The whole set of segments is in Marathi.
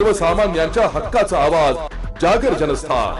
सर्वसामान्यांच्या हक्काचा आवाज जागर जनस्थान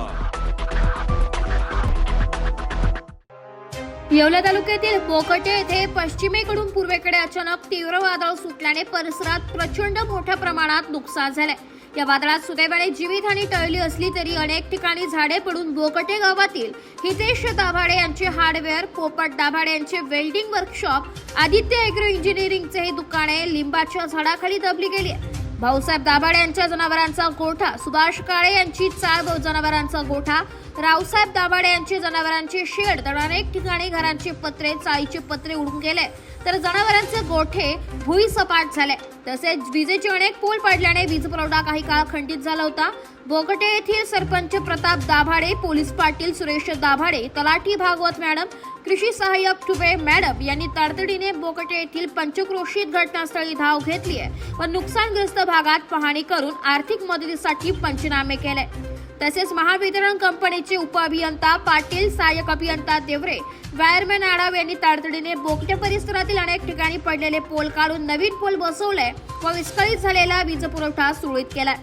येवला तालुक्यातील बोकटे येथे पश्चिमेकडून पूर्वेकडे अचानक तीव्र वादळ सुटल्याने परिसरात प्रचंड मोठ्या प्रमाणात नुकसान झाले या वादळात सुदैवाने जीवितहानी टळली असली तरी अनेक ठिकाणी झाडे पडून बोकटे गावातील हितेश दाभाडे यांचे हार्डवेअर पोपट दाभाडे यांचे वेल्डिंग वर्कशॉप आदित्य एग्रो इंजिनिअरिंगचे हे दुकाने लिंबाच्या झाडाखाली दबली गेली आहे. भाऊसाहेब दाभाडे यांच्या जनावरांचा गोठा सुभाष काळे यांची चाळ जनावरांचा गोठा रावसाहेब दाभाडे यांची जनावरांचे शेड तर अनेक ठिकाणी घरांचे पत्रे चाळीचे पत्रे उडून गेले. तर जनावरांचे गोठे भुईसपाट झाले. तसेच विजेचे अनेक पोल पडल्याने वीज पुरवठा काही काळ खंडित झाला होता. बोगटे येथील सरपंच प्रताप दाभाडे पोलीस पाटील सुरेश दाभाडे तलाठी भागवत मॅडम कृषी सहाय्यक टुबे मॅडम यांनी तातडीने बोकटे येथील पंचक्रोशीत घटनास्थळी धाव घेतली आहे. व नुकसानग्रस्त भागात पाहणी करून आर्थिक मदतीसाठी पंचनामे केले. तसेच महावितरण कंपनीचे उपअभियंता पाटील सहाय्यक अभियंता देवरे वायरमॅन आडाव यांनी तातडीने बोगटे परिसरातील अनेक ठिकाणी पडलेले पोल काढून नवीन पोल बसवले व विस्कळीत झालेला वीज पुरवठा सुरळीत केलाय.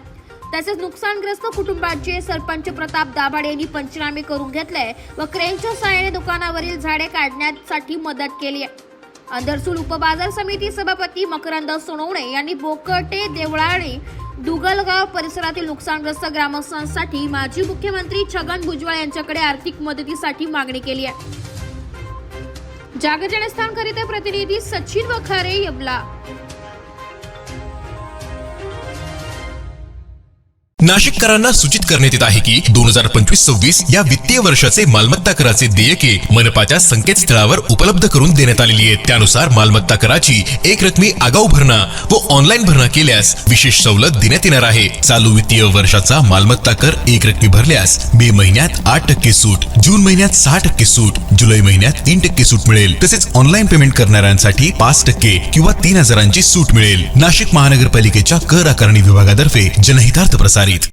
तसेच नुकसानग्रस्त कुटुंबाचे सरपंच प्रताप दाभाडे यांनी पंचनामे करून घेतले व क्रेनच्या सहाय्याने दुकानावरील झाडे काढण्यासाठी मदत केली आहे अंधरसूल उपबाजार समिती सभापती मकरंद सोनवणे यांनी बोकटे देवळाळे दुगलगाव परिसरातील नुकसानग्रस्त ग्रामस्थांसाठी माजी मुख्यमंत्री छगन भुजबळ यांच्याकडे आर्थिक मदतीसाठी मागणी केली आहे. जागर जनस्थानकरिता प्रतिनिधी सचिन वखारे यबला नाशिककरांना सूचित करण्यात येत आहे की दोन हजार पंचवीस सव्वीस या वित्तीय वर्षाचे मालमत्ता कराचे देयके मनपाच्या संकेतस्थळावर उपलब्ध करून देण्यात आलेली आहे त्यानुसार मालमत्ता कराची एक रकमी आगाऊ भरणा व ऑनलाईन भरणा केल्यास विशेष सवलत देण्यात येणार आहे. चालू वित्तीय वर्षाचा मालमत्ता कर एक रकमी भरल्यास मे महिन्यात आठ टक्के सूट जून महिन्यात सहा टक्के सूट जुलै महिन्यात तीन टक्के सूट मिळेल. तसेच ऑनलाईन पेमेंट करणाऱ्यांसाठी पाच टक्के किंवा तीन हजारांची सूट मिळेल. नाशिक महानगरपालिकेच्या कर आकारणी विभागातर्फे जनहितार्थ प्रसारित.